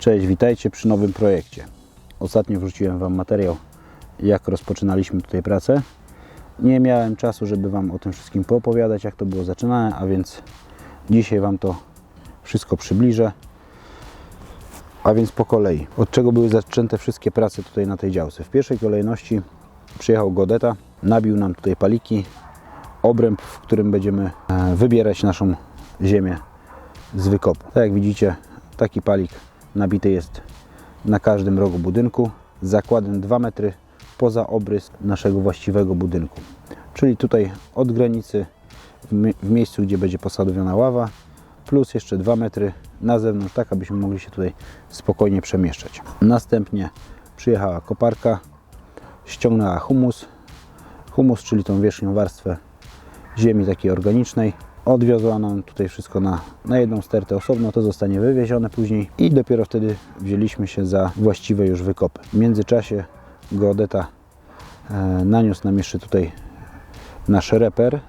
Cześć, witajcie przy nowym projekcie. Ostatnio wrzuciłem Wam materiał, jak rozpoczynaliśmy tutaj pracę. Nie miałem czasu, żeby Wam o tym wszystkim poopowiadać, jak to było zaczynane, a więc dzisiaj Wam to wszystko przybliżę. A więc po kolei. Od czego były zaczęte wszystkie prace tutaj na tej działce? W pierwszej kolejności przyjechał Godeta, nabił nam tutaj paliki, obręb, w którym będziemy e, wybierać naszą ziemię z wykopu. Tak jak widzicie, taki palik nabity jest na każdym rogu budynku zakładem 2 metry poza obrys naszego właściwego budynku. Czyli tutaj od granicy w miejscu, gdzie będzie posadowiona ława, plus jeszcze 2 metry na zewnątrz, tak abyśmy mogli się tutaj spokojnie przemieszczać. Następnie przyjechała koparka, ściągnęła humus, humus, czyli tą wierzchnią warstwę ziemi takiej organicznej. Odwiozła nam tutaj wszystko na, na jedną stertę osobno, to zostanie wywiezione później i dopiero wtedy wzięliśmy się za właściwe już wykopy. W międzyczasie geodeta e, naniósł nam jeszcze tutaj nasz reper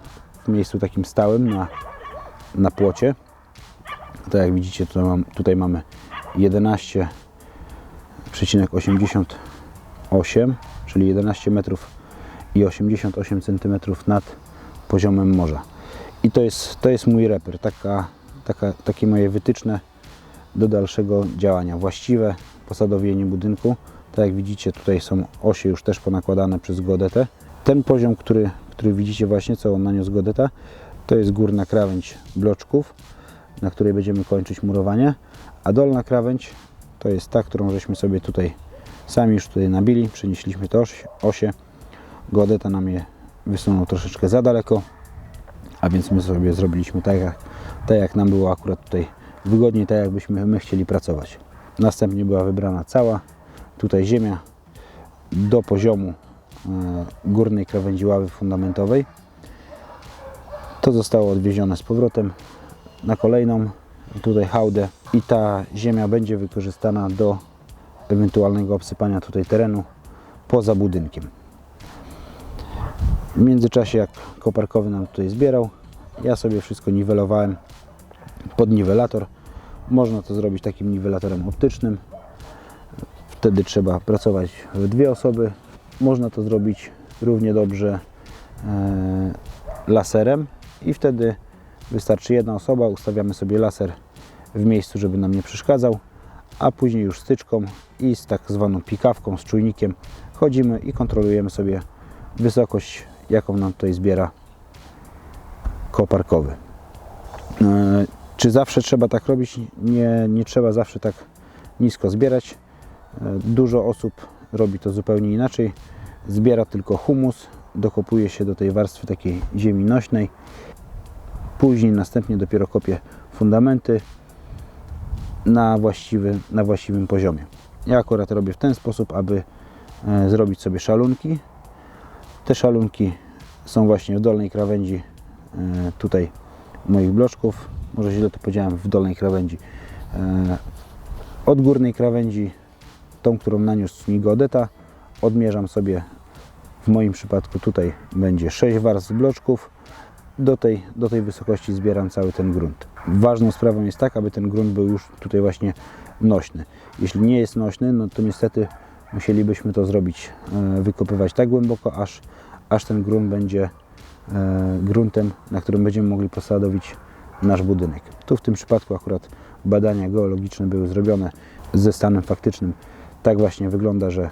w miejscu takim stałym na, na płocie. Tak jak widzicie tutaj, mam, tutaj mamy 11,88 czyli 11 metrów i 88 cm nad poziomem morza. I to jest, to jest mój reper, taka, taka, takie moje wytyczne do dalszego działania. Właściwe posadowienie budynku. Tak jak widzicie, tutaj są osie już też ponakładane przez Godetę. Ten poziom, który, który widzicie właśnie, co on naniósł Godeta, to jest górna krawędź bloczków, na której będziemy kończyć murowanie, a dolna krawędź to jest ta, którą żeśmy sobie tutaj sami już tutaj nabili, przenieśliśmy to osie. Godeta nam je wysunął troszeczkę za daleko, a więc my sobie zrobiliśmy tak jak, tak jak nam było akurat tutaj wygodniej, tak jakbyśmy my chcieli pracować. Następnie była wybrana cała tutaj ziemia do poziomu e, górnej krawędzi ławy fundamentowej. To zostało odwiezione z powrotem na kolejną tutaj hałdę i ta ziemia będzie wykorzystana do ewentualnego obsypania tutaj terenu poza budynkiem. W międzyczasie jak koparkowy nam tutaj zbierał, ja sobie wszystko niwelowałem pod niwelator. Można to zrobić takim niwelatorem optycznym. Wtedy trzeba pracować w dwie osoby. Można to zrobić równie dobrze e, laserem i wtedy wystarczy jedna osoba, ustawiamy sobie laser w miejscu, żeby nam nie przeszkadzał, a później już styczką i z tak zwaną pikawką, z czujnikiem chodzimy i kontrolujemy sobie wysokość, jaką nam tutaj zbiera koparkowy. E, Czy zawsze trzeba tak robić? Nie, nie trzeba zawsze tak nisko zbierać. E, Dużo osób robi to zupełnie inaczej. Zbiera tylko humus, dokopuje się do tej warstwy takiej ziemi nośnej. Później następnie dopiero kopie fundamenty na, właściwy, na właściwym poziomie. Ja akurat robię w ten sposób, aby e, zrobić sobie szalunki. Te szalunki są właśnie w dolnej krawędzi tutaj moich bloczków. Może źle to powiedziałem, w dolnej krawędzi. E, Od górnej krawędzi, tą, którą naniósł mi Godeta, odmierzam sobie w moim przypadku tutaj będzie 6 warstw bloczków. Do tej, do tej wysokości zbieram cały ten grunt. Ważną sprawą jest tak, aby ten grunt był już tutaj właśnie nośny. Jeśli nie jest nośny, no to niestety musielibyśmy to zrobić, e, wykopywać tak głęboko, aż, aż ten grunt będzie e, gruntem, na którym będziemy mogli posadowić nasz budynek. Tu w tym przypadku akurat badania geologiczne były zrobione ze stanem faktycznym. Tak właśnie wygląda, że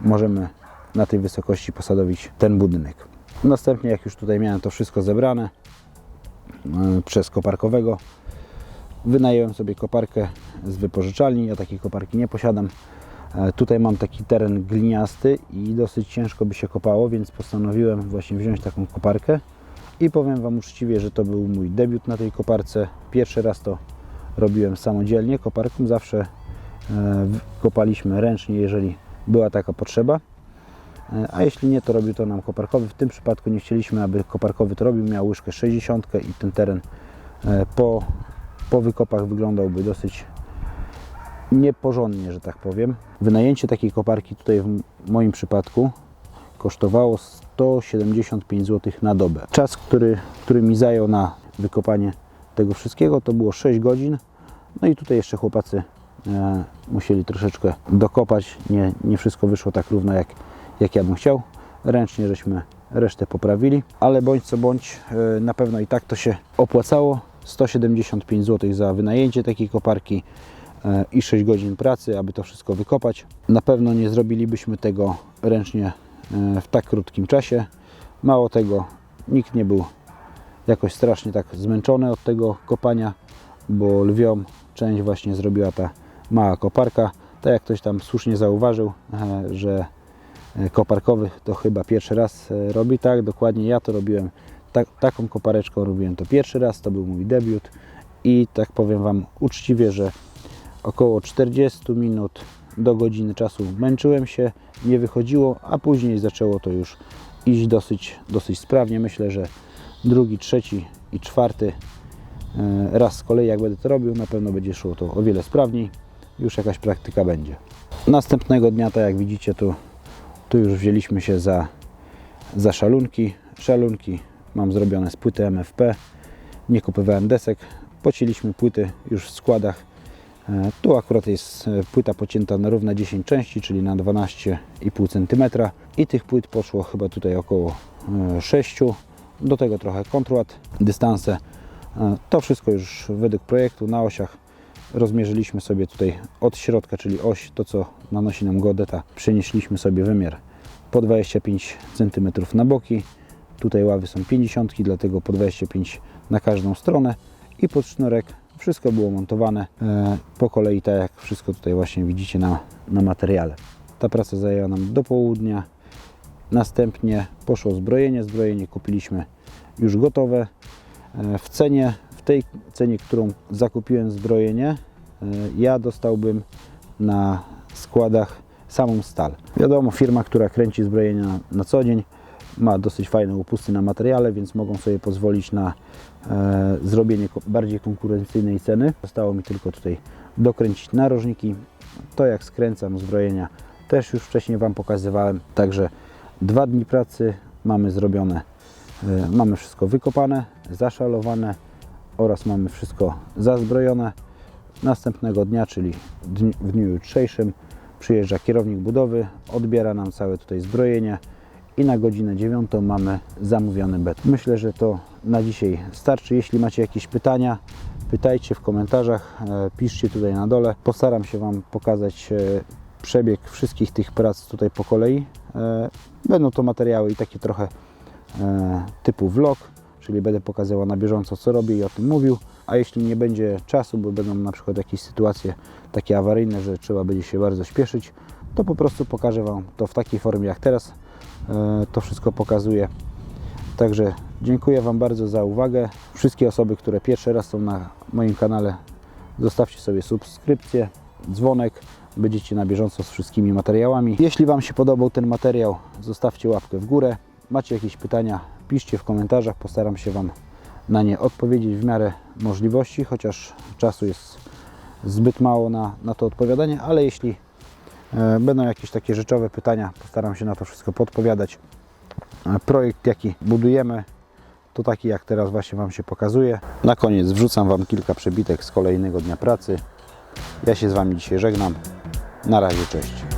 możemy na tej wysokości posadowić ten budynek. Następnie jak już tutaj miałem to wszystko zebrane e, przez koparkowego, wynająłem sobie koparkę z wypożyczalni. Ja takiej koparki nie posiadam. E, Tutaj mam taki teren gliniasty i dosyć ciężko by się kopało, więc postanowiłem właśnie wziąć taką koparkę i powiem Wam uczciwie, że to był mój debiut na tej koparce. Pierwszy raz to robiłem samodzielnie koparką, zawsze e, kopaliśmy ręcznie, jeżeli była taka potrzeba. E, A jeśli nie, to robił to nam koparkowy. W tym przypadku nie chcieliśmy, aby koparkowy to robił. Miał łyżkę 60 i ten teren po, po wykopach wyglądałby dosyć nieporządnie, że tak powiem. Wynajęcie takiej koparki tutaj w moim przypadku kosztowało 175 zł na dobę. Czas, który, który mi zajął na wykopanie tego wszystkiego to było 6 godzin. No i tutaj jeszcze chłopacy e, musieli troszeczkę dokopać. Nie, nie wszystko wyszło tak równo, jak, jak ja bym chciał. Ręcznie żeśmy resztę poprawili, ale bądź co bądź, e, na pewno i tak to się opłacało. 175 zł za wynajęcie takiej koparki i 6 godzin pracy, aby to wszystko wykopać. Na pewno nie zrobilibyśmy tego ręcznie e, w tak krótkim czasie. Mało tego, nikt nie był jakoś strasznie tak zmęczony od tego kopania, bo lwią część właśnie zrobiła ta mała koparka. Tak jak ktoś tam słusznie zauważył, e, że e, koparkowy to chyba pierwszy raz robi, tak, dokładnie ja to robiłem, tak, taką kopareczką robiłem to pierwszy raz, to był mój debiut i tak powiem Wam uczciwie, że około 40 minut do godziny czasu męczyłem się, nie wychodziło, a później zaczęło to już iść dosyć, dosyć sprawnie. Myślę, że drugi, trzeci i czwarty e, raz z kolei, jak będę to robił, na pewno będzie szło to o wiele sprawniej. Już jakaś praktyka będzie. Następnego dnia, tak jak widzicie, tu, tu już wzięliśmy się za, za szalunki. Szalunki mam zrobione z płyty MFP. Nie kupowałem desek. Pocięliśmy płyty już w składach. E, Tu akurat jest e, płyta pocięta na równe 10 części, czyli na 12,5 cm. I tych płyt poszło chyba tutaj około 6. Do tego trochę kontrład, dystanse. E, To wszystko już według projektu na osiach rozmierzyliśmy sobie tutaj od środka, czyli oś, to co nanosi nam godeta, przenieśliśmy sobie wymiar po 25 cm na boki. Tutaj ławy są 50, dlatego po 25 na każdą stronę i pod sznurek wszystko było montowane e, po kolei, tak jak wszystko tutaj właśnie widzicie na, na materiale. Ta praca zajęła nam do południa. Następnie poszło zbrojenie. Zbrojenie kupiliśmy już gotowe. E, W cenie, w tej cenie, którą zakupiłem zbrojenie, e, ja dostałbym na składach samą stal. Wiadomo, firma, która kręci zbrojenia na, na co dzień, ma dosyć fajne upusty na materiale, więc mogą sobie pozwolić na e, zrobienie bardziej konkurencyjnej ceny. Zostało mi tylko tutaj dokręcić narożniki. To jak skręcam zbrojenia też już wcześniej Wam pokazywałem. Także dwa dni pracy mamy zrobione. E, mamy wszystko wykopane, zaszalowane oraz mamy wszystko zazbrojone. Następnego dnia, czyli w dniu jutrzejszym, przyjeżdża kierownik budowy, odbiera nam całe tutaj zbrojenie i na godzinę 9 mamy zamówiony beton. Myślę, że to na dzisiaj starczy. Jeśli macie jakieś pytania, pytajcie w komentarzach, e, piszcie tutaj na dole. Postaram się Wam pokazać e, przebieg wszystkich tych prac tutaj po kolei. E, Będą to materiały i takie trochę typu vlog, czyli będę pokazywał na bieżąco co robię i o tym mówił. A jeśli nie będzie czasu, bo będą na przykład jakieś sytuacje takie awaryjne, że trzeba będzie się bardzo śpieszyć, to po prostu pokażę Wam to w takiej formie jak teraz to wszystko pokazuję. Także dziękuję Wam bardzo za uwagę. Wszystkie osoby, które pierwszy raz są na moim kanale, zostawcie sobie subskrypcję, dzwonek, będziecie na bieżąco z wszystkimi materiałami. Jeśli Wam się podobał ten materiał, zostawcie łapkę w górę. Macie jakieś pytania, piszcie w komentarzach, postaram się Wam na nie odpowiedzieć w miarę możliwości, chociaż czasu jest zbyt mało na, na to odpowiadanie, ale jeśli e, będą jakieś takie rzeczowe pytania, postaram się na to wszystko podpowiadać. E, Projekt, jaki budujemy, to taki jak teraz właśnie Wam się pokazuje. Na koniec wrzucam Wam kilka przebitek z kolejnego dnia pracy. Ja się z Wami dzisiaj żegnam. Na razie, cześć.